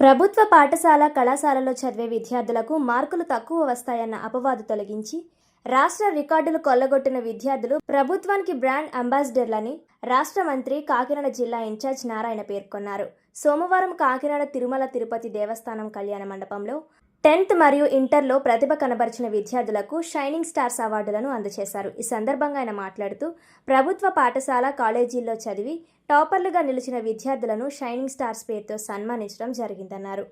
ప్రభుత్వ పాఠశాల కళాశాలలో చదివే విద్యార్థులకు మార్కులు తక్కువ వస్తాయన్న అపవాదు తొలగించి రాష్ట్ర రికార్డులు కొల్లగొట్టిన విద్యార్థులు ప్రభుత్వానికి బ్రాండ్ అంబాసిడర్లని రాష్ట్ర మంత్రి కాకినాడ జిల్లా ఇన్ఛార్జ్ నారాయణ పేర్కొన్నారు. సోమవారం కాకినాడ తిరుమల తిరుపతి దేవస్థానం కళ్యాణ మండపంలో టెన్త్ మరియు ఇంటర్లో ప్రతిభ కనబరిచిన విద్యార్థులకు షైనింగ్ స్టార్స్ అవార్డులను అందజేశారు ఈ సందర్భంగా ఆయన మాట్లాడుతూ ప్రభుత్వ పాఠశాల కాలేజీల్లో చదివి టాపర్లుగా నిలిచిన విద్యార్థులను షైనింగ్ స్టార్స్ పేరుతో సన్మానించడం జరిగిందన్నారు.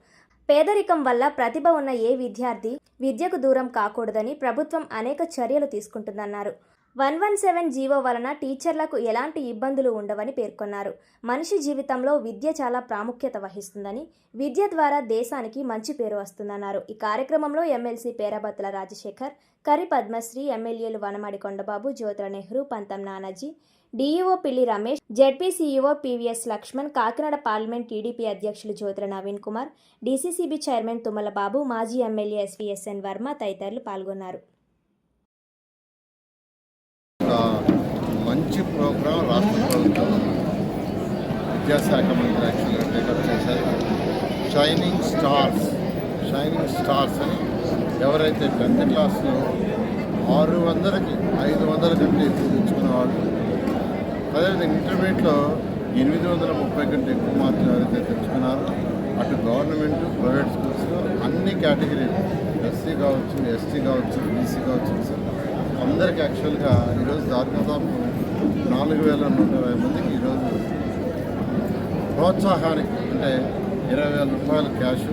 పేదరికం వల్ల ప్రతిభ ఉన్న ఏ విద్యార్థి విద్యకు దూరం కాకూడదని ప్రభుత్వం అనేక చర్యలు తీసుకుంటుందన్నారు. వన్ వన్ సెవెన్ జీవో వలన టీచర్లకు ఎలాంటి ఇబ్బందులు ఉండవని పేర్కొన్నారు. మనిషి జీవితంలో విద్య చాలా ప్రాముఖ్యత వహిస్తుందని విద్య ద్వారా దేశానికి మంచి పేరు వస్తుందన్నారు. ఈ కార్యక్రమంలో ఎమ్మెల్సీ పేరబత్తుల రాజశేఖర్ కరి పద్మశ్రీ ఎమ్మెల్యేలు Vanamadi Kondababu Jyothula Nehru Pantham Nanaji DEO Pilli Ramesh ZP CEO PVS PVS Lakshman Kakinada parliament TDP అధ్యక్షులు జ్యోతుల నవీన్ కుమార్ డీసీసీబీ చైర్మన్ తుమ్మలబాబు మాజీ ఎమ్మెల్యే ఎస్వీఎస్ఎన్ వర్మ తదితరులు పాల్గొన్నారు. మంచి ప్రోగ్రాం రాష్ట్ర ప్రభుత్వం విద్యాశాఖ మంత్రి యాక్చువల్గా టేకప్ చేశారు. షైనింగ్ స్టార్స్ షైనింగ్ స్టార్స్ అని ఎవరైతే టెన్త్ క్లాస్లో ఆరు వందలకి ఐదు వందల కంటే ఎక్కువ తెచ్చుకున్న వాళ్ళు అదేవిధంగా ఇంటర్మీడియట్లో ఎనిమిది వందల ముప్పై కంటే ఎక్కువ మార్కులు ఎవరైతే తెచ్చుకున్నారో అటు గవర్నమెంట్ ప్రైవేట్ స్కూల్స్లో అన్ని కేటగిరీలు ఎస్సీ కావచ్చు ఎస్టీ కావచ్చు బీసీ కావచ్చు సార్ అందరికి యాక్చువల్గా ఈరోజు దాదాపు నాలుగు వేల నూట ఇరవై మందికి ఈరోజు ప్రోత్సాహానికి అంటే ఇరవై వేల రూపాయల క్యాష్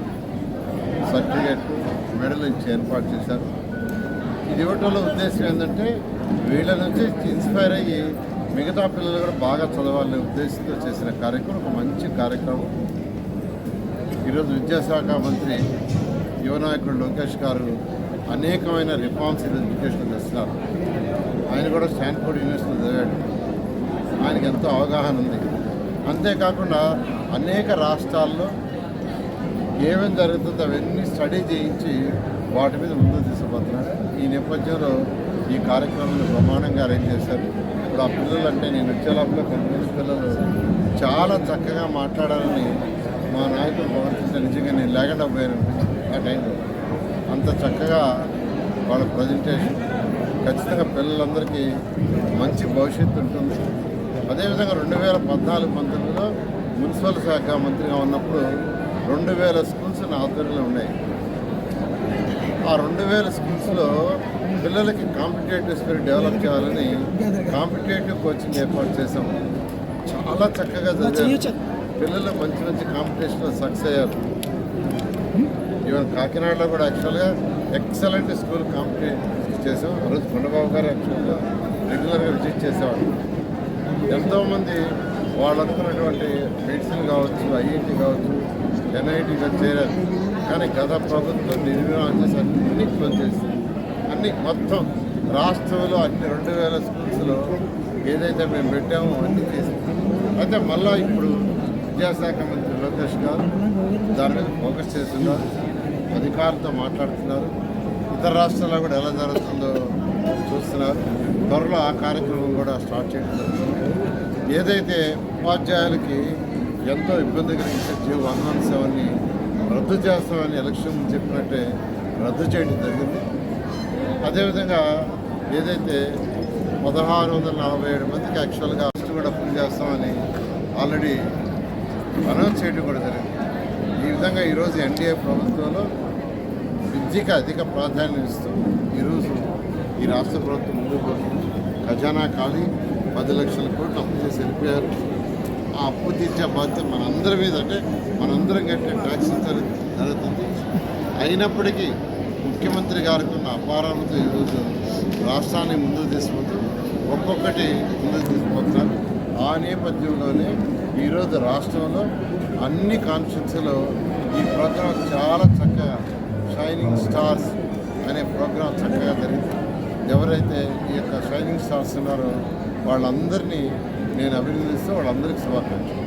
సర్టిఫికేట్ మెడల్ ఇచ్చి ఏర్పాటు చేశారు. ఇది ఇవ్వటంలో ఉద్దేశం ఏంటంటే వీళ్ళ నుంచి ఇన్స్పైర్ అయ్యి మిగతా పిల్లలు కూడా బాగా చదవాలనే ఉద్దేశంతో చేసిన కార్యక్రమం ఒక మంచి కార్యక్రమం. ఈరోజు విద్యాశాఖ మంత్రి యువనాయకుడు లోకేష్ గారు అనేకమైన రిఫార్మ్స్ ఇన్ ఎడ్యుకేషన్ చేస్తున్నారు ఆయన కూడా స్టాన్ఫోర్డ్ యూనివర్సిటీ చదివాడు. ఆయనకి ఎంతో అవగాహన ఉంది. అంతేకాకుండా అనేక రాష్ట్రాల్లో ఏమేమి జరుగుతుందో అవన్నీ స్టడీ చేయించి వాటి మీద ముందు తీసుకుపోతున్నాడు ఈ నేపథ్యంలో ఈ కార్యక్రమంలో బ్రహ్మాండంగా అరేంజ్ చేశారు. ఇప్పుడు ఆ పిల్లలు అంటే నేను వచ్చే లోపల కొంతమంది పిల్లలు చాలా చక్కగా మాట్లాడాలని మా నాయకుడు ప్రవర్తించిన నిజంగా నేను లేకుండా పోయాను టైంలో అంత చక్కగా వాళ్ళ ప్రజెంటేషన్ ఖచ్చితంగా పిల్లలందరికీ మంచి భవిష్యత్తు ఉంటుంది. అదేవిధంగా రెండు వేల పద్నాలుగు పంతొమ్మిదిలో మున్సిపల్ శాఖ మంత్రిగా ఉన్నప్పుడు రెండు వేల స్కూల్స్ నా ఆధ్వర్యంలో ఉన్నాయి. ఆ రెండు వేల స్కూల్స్లో పిల్లలకి కాంపిటేటివ్ స్పిరిట్ డెవలప్ చేయాలని కాంపిటేటివ్ కోచింగ్ ఏర్పాటు చేశాం. చాలా చక్కగా చదివారు. పిల్లలు మంచి మంచి కాంపిటీషన్లో సక్సెస్ అయ్యారు. ఈవెన్ కాకినాడలో కూడా యాక్చువల్గా ఎక్సలెంట్ స్కూల్ కాంపిటేట్ చేసాం ఆ రోజు కొండబాబు గారు యాక్చువల్గా రెగ్యులర్గా విజిట్ చేసేవాడు ఎంతోమంది వాళ్ళు అనుకున్నటువంటి మెడిసిన్ కావచ్చు ఐఐటి కావచ్చు ఎన్ఐటీగా చేరారు. కానీ గత ప్రభుత్వం నిర్వహణ చేసి అన్ని క్లోజ్ చేసి అన్ని మొత్తం రాష్ట్రంలో అన్ని రెండు వేల స్కూల్స్లో ఏదైతే మేము పెట్టామో అన్ని చేసాం. అయితే మళ్ళీ ఇప్పుడు విద్యాశాఖ మంత్రి లోకేష్ గారు దాని మీద ఫోకస్ చేస్తున్నారు. అధికారులతో మాట్లాడుతున్నారు. ఇతర రాష్ట్రాల్లో కూడా ఎలా జరుగుతుందో చూస్తున్నారు. త్వరలో ఆ కార్యక్రమం కూడా స్టార్ట్ చేయడం ఏదైతే ఉపాధ్యాయులకి ఎంతో ఇబ్బంది కలిగించే జీవ వన్ సేవని రద్దు చేస్తామని ఎలక్షన్ ముందు చెప్పినట్టే రద్దు చేయడం జరిగింది. అదేవిధంగా ఏదైతే పదహారు వందల నలభై ఏడు మందికి యాక్చువల్గా అస్ట్ కూడా ఫుల్ చేస్తామని ఆల్రెడీ అనౌన్స్ చేయడం కూడా జరిగింది. ఈ విధంగా ఈరోజు ఎన్డీఏ ప్రభుత్వంలో విద్యకి అధిక ప్రాధాన్యం ఇస్తూ ఈరోజు ఈ రాష్ట్ర ప్రభుత్వం ముందుకు పోతుంది ఖజానా ఖాళీ పది లక్షల కోట్లు అప్పు చేసి వెళ్ళిపోయారు. ఆ అప్పు తీర్చే బాధ్యత మనందరి మీద అంటే మనందరం కట్టే ట్యాక్స్ జరుగుతుంది అయినప్పటికీ ముఖ్యమంత్రి గారికి ఉన్న అపారాలతో ఈరోజు రాష్ట్రాన్ని ముందుకు తీసుకుపోతూ ఒక్కొక్కటి ముందుకు తీసుకుపోతున్నారు. ఆ నేపథ్యంలోనే ఈరోజు రాష్ట్రంలో అన్ని కాన్స్టిట్యూన్సీలో ఈ ప్రోగ్రాం చాలా చక్కగా షైనింగ్ స్టార్స్ అనే ప్రోగ్రాం చక్కగా జరిగింది. ఎవరైతే ఈ యొక్క షైనింగ్ స్టార్స్ ఉన్నారో వాళ్ళందరినీ నేను అభినందిస్తూ వాళ్ళందరికీ శుభాకాంక్షలు.